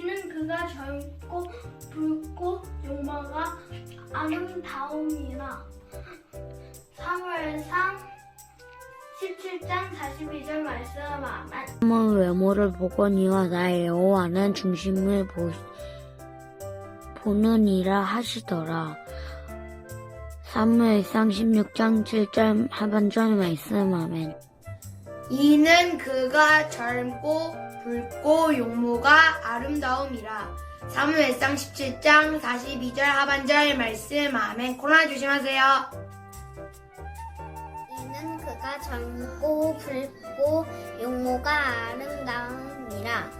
이는 그가 젊고 붉고 용모가 아름다움이라 사무엘상 17장 42절 말씀 아멘 사람은 외모를 보거니와 나의 여호와는 중심을 보, 보느니라 하시더라. 사무엘상 16장 7절 하반절 말씀 아멘. 이는 그가 젊고 붉고 용모가 아름다움이라. 사무엘상 17장 42절 하반절 말씀 아멘. 코로나 조심하세요. 이는 그가 젊고 붉고 용모가 아름다움이라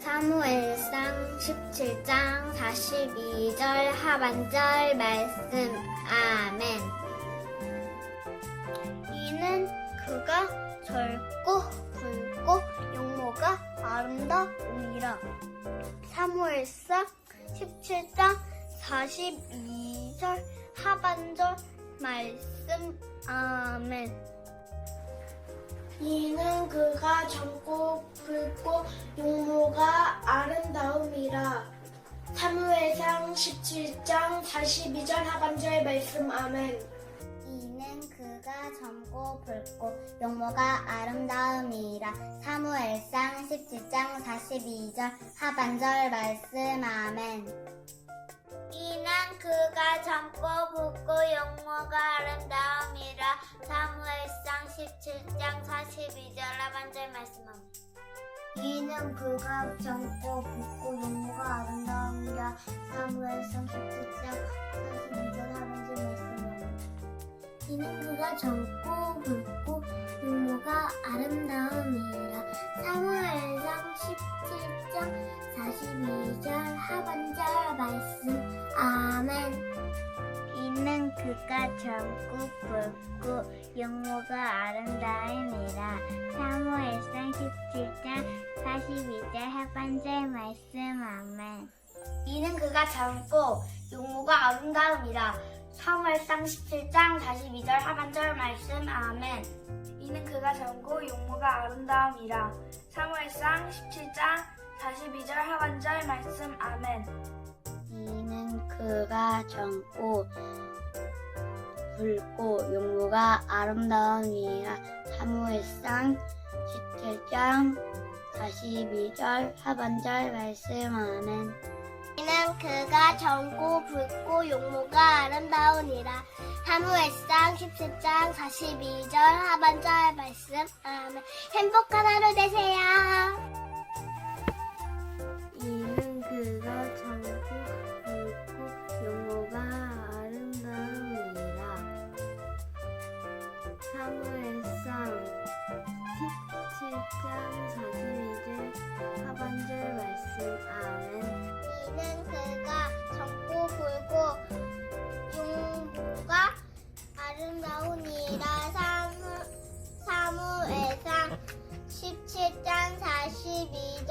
사무엘상 17장 42절 하반절 말씀 아멘 이는 그가 젊고 붉고 용모가 아름다움이라. 사무엘상 17장 42절 하반절 말씀 아멘. 이는 그가 젊고 붉고 용모가 아름다움이라. 사무엘상 17장 42절 하반절 말씀 아멘 이는 그가 젊고 붉고 용모가 아름다움이라 사무엘상 17장 42절 하반절 말씀 아멘. 이는 그가 젊고 붉고 용모가 아름다움이라 사무엘상 17장 42절 하반절 말씀 아멘. 이는 그가 젊고 붉고 용모가 아름다움이라 사무엘상 17장 이는 그가 젊고 붉고 용모가 아름다움이라 사무엘상 17장 42절 하반절 말씀. 아멘. 이는 그가 젊고 붉고 용모가 아름다움이라 사무엘상 17장 42절 하반절 말씀. 아멘. 이는 그가 젊고 용모가 아름다움이라 사무엘상 17장 42절 하반절 말씀 아멘. 이는 그가 젊고 용모가 아름다움이라. 사무엘상 17장 42절 하반절 말씀 아멘. 이는 그가 젊고 붉고 용모가 아름다움이라. 사무엘상 17장 42절 하반절 말씀 아멘. 이는 그가 젊고 붉고 용모가 아름다우니라. 사무엘상 17장 42절 하반절 말씀. 아멘. 행복한 하루 되세요. 이는 그가 젊고 붉고 용모가 아름다움이라. 사무엘상 17장 42절 하반절 말씀. 아멘. 이는 그가 젊고 붉고 용모가 아름다우니라 사무, 사무엘상 17장 42절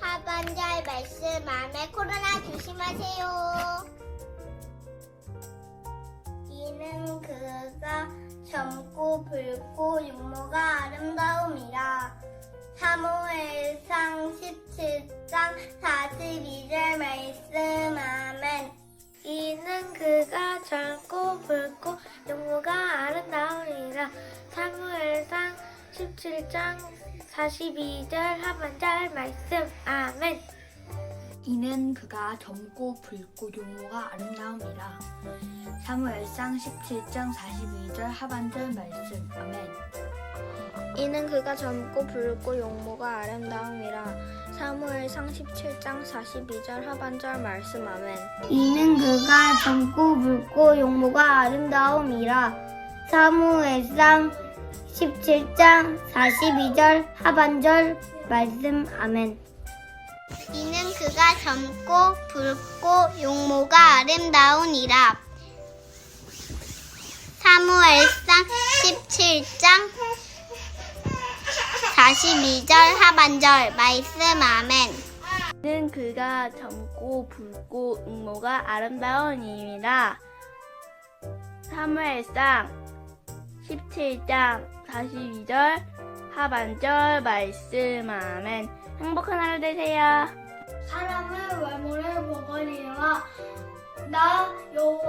하반절 말씀 아멘 코로나 조심하세요. 이는 그가 젊고 붉고 용모가 아름다움이라. 사무엘상 17장 42절 말씀 아멘 이는 그가 젊고 붉고 용모가 아름다우리라. 사무엘상 17장 42절 하반절 말씀. 아멘. 이는 그가 젊고 붉고 용모가 아름다움이라. 사무엘상 17장 42절 하반절 말씀. 아멘. 이는 그가 젊고 붉고 용모가 아름다움이라 사무엘상 17장 42절 하반절 말씀 아멘. 이는 그가 젊고 붉고 용모가 아름다움이라. 사무엘상 17장 42절 하반절 말씀 아멘. 이는 그가 젊고 붉고 용모가 아름다우니라. 사무엘상 17장 42절 하반절. 말씀 아멘. 이는 그가 젊고 붉고 용모가 아름다운 이라. 사무엘상 17장 42절 하반절 말씀 아멘. 행복한 하루 되세요. 사람의 외모를 보거니와 나 여호와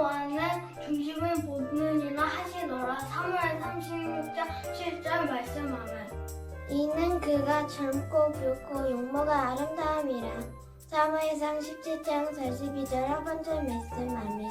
이는 그가 젊고 굵고 용모가 아름다움이라. 사무엘상 17장 42절 한 번째 말씀 아멘.